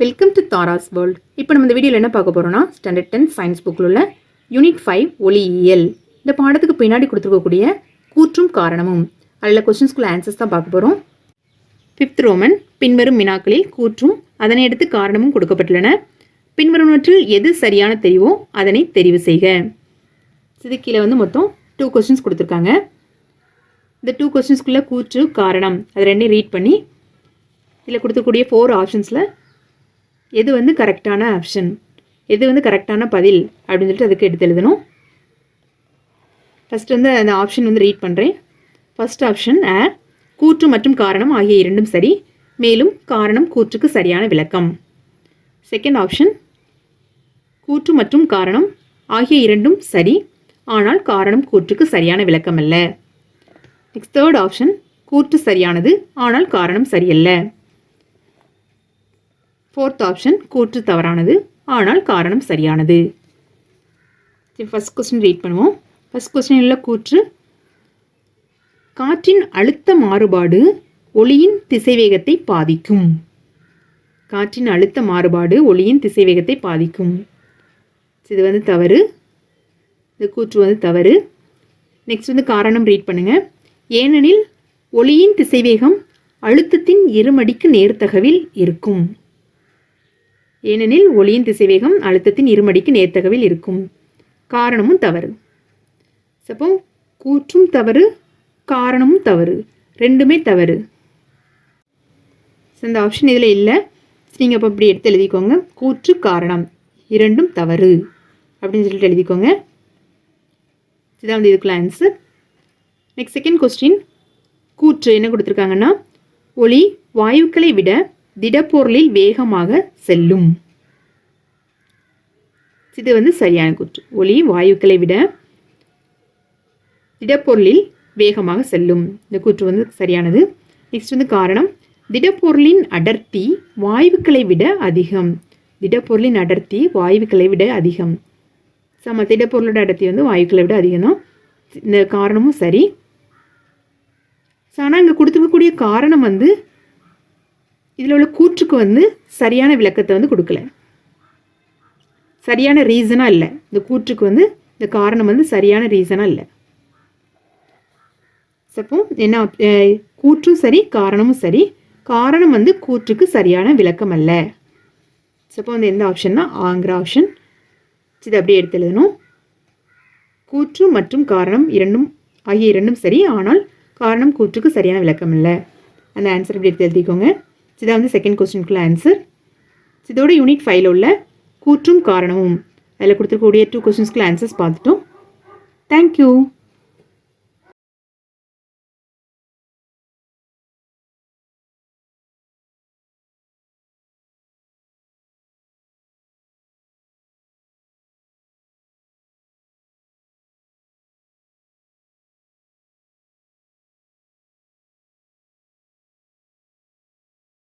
Welcome to Tara's world இப்போ நம்ம இந்த வீடியோவில் என்ன பார்க்க போகிறோம்னா ஸ்டாண்டர்ட் டென் சயின்ஸ் புக்கில் உள்ள யூனிட் ஃபைவ் ஒளியியல் இந்த பாடத்துக்கு பின்னாடி கொடுத்துருக்கக்கூடிய கூற்றும் காரணமும் அதில் கொஸ்டின்ஸ்குள்ள ஆன்சர்ஸ் தான் பார்க்க போகிறோம் ஃபிஃப்த் ரோமன் பின்வரும் வினாக்களில் கூற்றும் அதனை அடுத்து காரணமும் கொடுக்கப்பட்டுள்ளன. பின்வருவற்றில் எது சரியான தெரிவோ அதனை தெரிவு செய்க. சிதுக்கியில் கீழே வந்து மொத்தம் டூ கொஸ்டின்ஸ் கொடுத்துருக்காங்க. இந்த டூ கொஸ்டின்ஸ்குள்ளே கூற்று காரணம் அது ரெண்டையும் ரீட் பண்ணி இதில் கொடுத்துக்கூடிய ஃபோர் ஆப்ஷன்ஸில் எது வந்து கரெக்டான ஆப்ஷன் எது வந்து கரெக்டான பதில்? அப்படின்னு சொல்லிட்டு அதுக்கு எடுத்து எழுதணும். ஃபஸ்ட் வந்து அந்த ஆப்ஷன் வந்து ரீட் பண்ணுறேன் ஃபர்ஸ்ட் ஆப்ஷன் ஆ கூற்று மற்றும் காரணம் ஆகிய இரண்டும் சரி. மேலும் காரணம் கூற்றுக்கு சரியான விளக்கம். செகண்ட் ஆப்ஷன் கூற்று மற்றும் காரணம் ஆகிய இரண்டும் சரி. ஆனால் காரணம் கூற்றுக்கு சரியான விளக்கம் அல்ல நெக்ஸ்ட் தேர்ட் ஆப்ஷன் கூற்று சரியானது ஆனால் காரணம் சரியல்ல. ஃபோர்த் ஆப்ஷன் கூற்று தவறானது. ஆனால் காரணம் சரியானது. சரி ஃபஸ்ட் கொஸ்டின் ரீட் பண்ணுவோம். ஃபஸ்ட் கொஸ்டினில் கூற்று காற்றின் அழுத்த மாறுபாடு ஒளியின் திசைவேகத்தை பாதிக்கும். காற்றின் அழுத்த மாறுபாடு ஒளியின் திசைவேகத்தை பாதிக்கும். இது வந்து தவறு. இந்த கூற்று வந்து தவறு. நெக்ஸ்ட் வந்து காரணம் ரீட் பண்ணுங்கள் ஏனெனில் ஒளியின் திசைவேகம் அழுத்தத்தின் இருமடிக்கு நேர்த்தகவில் இருக்கும். ஏனெனில் ஒளியின் திசைவேகம் அழுத்தத்தின் இருமடிக்கு நேர்த்தகவில் இருக்கும். காரணமும் தவறு. சப்போ கூற்றும் தவறு காரணமும் தவறு. ரெண்டுமே தவறு. இந்த ஆப்ஷன் இதில் இல்லை. நீங்கள் அப்போ இப்படி எடுத்து எழுதிக்கோங்க. கூற்று காரணம். இரண்டும் தவறு. அப்படின்னு சொல்லிட்டு எழுதிக்கோங்க. இதான் வந்து இதுக்குள்ள ஆன்சர் நெக்ஸ்ட் செகண்ட் கொஸ்டின் கூற்று என்ன கொடுத்துருக்காங்கன்னா ஒளி வாயுக்களை விட திடப்பொருளில் வேகமாக செல்லும். இது வந்து சரியான கூற்று. ஒளி வாயுக்களை விட திடப்பொருளில் வேகமாக செல்லும். இந்த கூற்று வந்து சரியானது. நெக்ஸ்ட் வந்து காரணம். திடப்பொருளின் அடர்த்தி வாயுக்களை விட அதிகம். திடப்பொருளின் அடர்த்தி வாயுக்களை விட அதிகம். சம திடப்பொருளோட அடர்த்தி வந்து வாயுக்களை விட அதிகம் தான். இந்த காரணமும் சரி. ஆனால் இங்கே கொடுத்துருக்கக்கூடிய காரணம் வந்து இதில் உள்ள கூற்றுக்கு வந்து சரியான விளக்கத்தை வந்து கொடுக்கல. சரியான ரீசனாக இல்லை. இந்த கூற்றுக்கு வந்து இந்த காரணம் வந்து சரியான ரீசனாக இல்லை. அப்போ என்ன கூற்றும் சரி காரணமும் சரி காரணம் வந்து கூற்றுக்கு சரியான விளக்கம் அல்ல. சப்போ வந்து எந்த ஆப்ஷன்னா ஆங்கிற ஆப்ஷன் இது அப்படியே எடுத்து எழுதணும். கூற்று மற்றும் காரணம் இரண்டும் ஆகிய இரண்டும் சரி ஆனால் காரணம் கூற்றுக்கு சரியான விளக்கம் இல்லை. அந்த ஆன்சர் இப்படி எடுத்து எழுதிக்கோங்க. இதான் வந்து செகண்ட் கொஸ்டினுக்குள்ள ஆன்சர் இதோட யூனிட் ஃபைவ்ல உள்ள கூற்றும் காரணமும் அதில் கொடுத்துருக்கக்கூடிய டூ கொஸ்டின்ஸ்க்குள்ள ஆன்சர்ஸ் பார்த்துட்டோம். Thank you